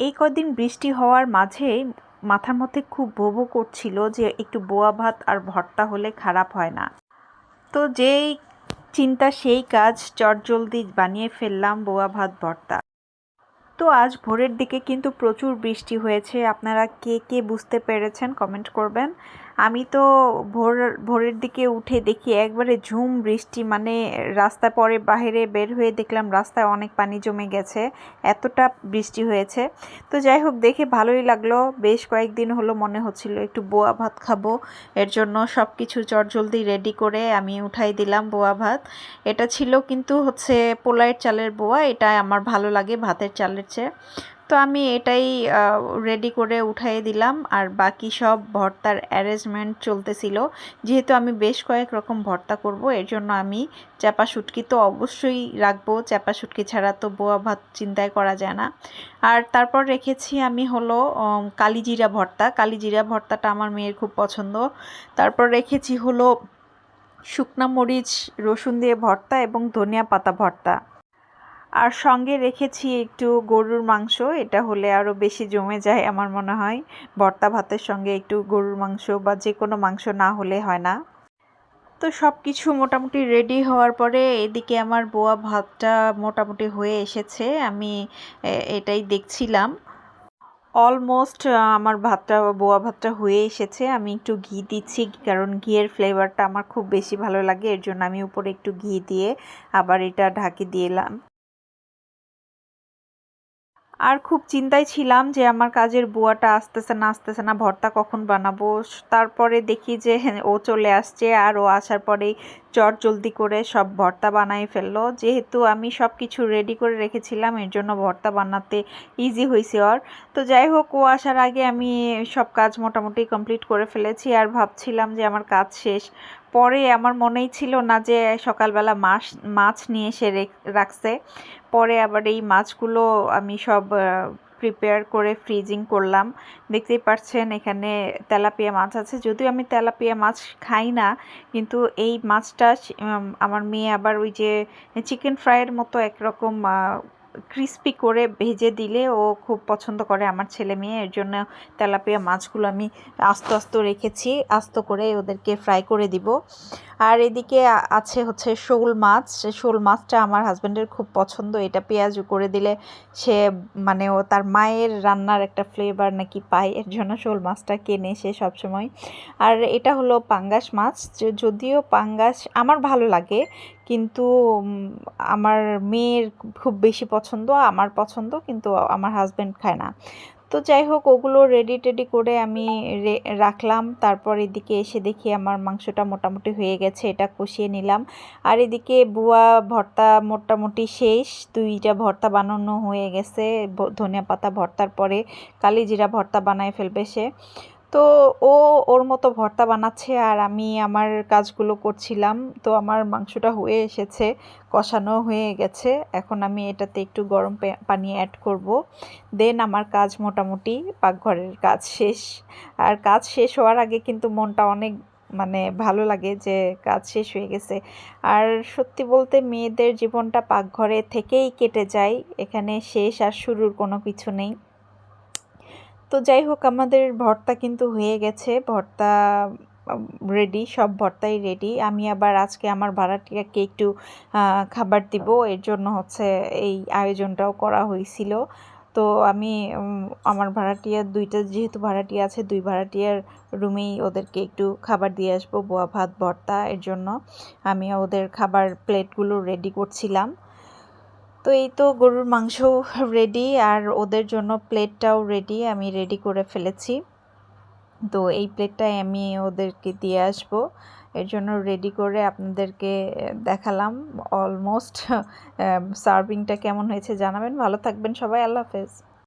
এই কদিন বৃষ্টি হওয়ার মাঝে মাথার মধ্যে খুব বোবো করছিল যে একটু বোয়া ভাত আর ভর্তা হলে খারাপ হয় না। তো যেই চিন্তা, সেই কাজ চটজলদি বানিয়ে ফেললাম বোয়া ভাত, ভর্তা। তো আজ ভোরের দিকে কিন্তু প্রচুর বৃষ্টি হয়েছে। আপনারা কে কে বুঝতে পেরেছেন কমেন্ট করবেন। আমি তো ভোর, ভোরের দিকে উঠে দেখি একবারে ঝুম বৃষ্টি মানে রাস্তা পরে বাহিরে বের হয়ে দেখলাম রাস্তায় অনেক পানি জমে গেছে, এতটা বৃষ্টি হয়েছে। তো যাই হোক, দেখে ভালোই লাগল। বেশ কয়েকদিন হলো মনে হচ্ছিল একটু বোয়া ভাত খাব, এর জন্য সব কিছু চটজলদি রেডি করে আমি উঠাই দিলাম বোয়া ভাত। এটা ছিল কিন্তু হচ্ছে পোলাইয়ের চালের বোয়া, এটা আমার ভালো লাগে ভাতের চালের চেয়ে। তো আমি এটাই রেডি করে উঠাই দিলাম। আর বাকি সব ভর্তার অ্যারেঞ্জমেন্ট চলতেছিল। যেহেতু আমি বেশ কয়েক রকম ভর্তা করব, এর জন্য আমি চাপা শুটকি তো অবশ্যই রাখব। চাপা শুটকি ছাড়া তো বোয়া ভাত চিন্তায় করা যায় না। আর তারপর রেখেছি আমি হলো কালিজিরা ভর্তা। কালিজিরা ভর্তাটা আমার মেয়ের খুব পছন্দ। তারপর রেখেছি হলো শুকনা মরিচ, রসুন দিয়ে ভর্তা এবং ধনিয়া পাতা ভর্তা। আর সঙ্গে রেখেছি একটু গরুর মাংস, এটা হলে আরও বেশি জমে যায় আমার মনে হয়। ভর্তা ভাতের সঙ্গে একটু গরুর মাংস বা যে কোনো মাংস না হলে হয় না। তো সব কিছু মোটামুটি রেডি হওয়ার পরে এদিকে আমার বোয়া ভাতটা মোটামুটি হয়ে এসেছে, আমি এটাই দেখছিলাম। অলমোস্ট আমার ভাতটা, বোয়া ভাতটা হয়ে এসেছে, আমি একটু ঘি দিচ্ছি কারণ ঘিয়ের ফ্লেভারটা আমার খুব বেশি ভালো লাগে, এর জন্য আমি উপরে একটু ঘি দিয়ে আবার এটা ঢাকি দিয়েলাম আর খুব চিন্তায় ছিলাম যে আমার কাজের বুয়াটা আসতেছে না আসতেছে না, ভর্তা কখন বানাবো। তারপরে দেখি যে ও চলে আসছে আর ও আসার পরেই চট জলদি করে সব ভর্তা বানাই ফেলল। যেহেতু আমি সব কিছু রেডি করে রেখেছিলাম, এর জন্য ভর্তা বানাতে ইজি হয়েছে ওর। তো যাই হোক, ও আসার আগে আমি সব কাজ মোটামুটি কমপ্লিট করে ফেলেছি আর ভাবছিলাম যে আমার কাজ শেষ। পরে আমার মনেই ছিল না যে সকালবেলা মাছ মাছ নিয়ে এসে রাখছে। পরে আবার এই মাছগুলো আমি সব প্রিপেয়ার করে ফ্রিজিং করলাম। দেখতেই পাচ্ছেন এখানে তেলাপিয়া মাছ আছে। যদিও আমি তেলাপিয়া মাছ খাই না, কিন্তু এই মাছটা আমার মেয়ে আবার ওই যে চিকেন ফ্রাইয়ের মতো একরকম ক্রিস্পি করে ভেজে দিলে ও খুব পছন্দ করে আমার ছেলে মেয়ে। এর জন্য তেলাপিয়া মাছগুলো আমি আস্ত আস্ত রেখেছি, আস্ত করে ওদেরকে ফ্রাই করে দিব। আর এদিকে আছে হচ্ছে শোল মাছ। শোল মাছটা আমার হাজব্যান্ডের খুব পছন্দ। এটা পেঁয়াজ করে দিলে সে মানে ও তার মায়ের রান্নার একটা ফ্লেভার নাকি পায়, এর জন্য শোল মাছটা কেনে সে সবসময়। আর এটা হলো পাঙ্গাস মাছ। যদিও পাঙ্গাস আমার ভালো লাগে কিন্তু আমার মেয়ের খুব বেশি পছন্দ, আমার পছন্দ, কিন্তু আমার হাজব্যান্ড খায় না। তো যাই হোক, ওগুলো রেডি টেডি করে আমি রাখলাম। তারপর এদিকে এসে দেখি আমার মাংসটা মোটামুটি হয়ে গেছে, এটা কষিয়ে নিলাম। আর এদিকে বুয়া ভর্তা মোটামুটি শেষ, দুইটা ভর্তা বানানো হয়ে গেছে ধনিয়া পাতা ভর্তার পরে কালি জিরা ভর্তা বানায় ফেলবে সে। তো ও ওর মতো ভর্তা বানাচ্ছে আর আমি আমার কাজগুলো করছিলাম। তো আমার মাংসটা হয়ে এসেছে, কষানো হয়ে গেছে। এখন আমি এটাতে একটু গরম পানি অ্যাড করব। দেন আমার কাজ মোটামুটি পাকঘরের কাজ শেষ। আর কাজ শেষ হওয়ার আগে কিন্তু মনটা অনেক মানে ভালো লাগে যে কাজ শেষ হয়ে গেছে। আর সত্যি বলতে মেয়েদের জীবনটা পাকঘরে থেকেই কেটে যায়। এখানে শেষ আর শুরুর কোনো কিছু নেই। তো যাই হোক, আমাদের ভর্তা কিন্তু হয়ে গেছে। ভর্তা রেডি সব ভর্তাই রেডি আমি আবার আজকে আমার ভাড়াটিয়াকে একটু খাবার দিব। এর জন্য হচ্ছে এই আয়োজনটাও করা হয়েছিল। তো আমি আমার ভাড়াটিয়ার দুইটা, যেহেতু ভাড়াটিয়া আছে, দুই ভাড়াটিয়ার রুমেই ওদেরকে একটু খাবার দিয়ে আসব, বোয়া ভাত, ভর্তা এর জন্য। আমি ওদের খাবার প্লেটগুলো রেডি করছিলাম। তো এই তো গরুর মাংস রেডি আর ওদের জন্য প্লেটটাও রেডি আমি রেডি করে ফেলেছি। তো এই প্লেটটাই আমি ওদেরকে দিয়ে আসব। এর জন্য রেডি করে আপনাদেরকে দেখালাম অলমোস্ট সার্ভিংটা কেমন হয়েছে জানাবেন। ভালো থাকবেন সবাই, আল্লাহ হাফেজ।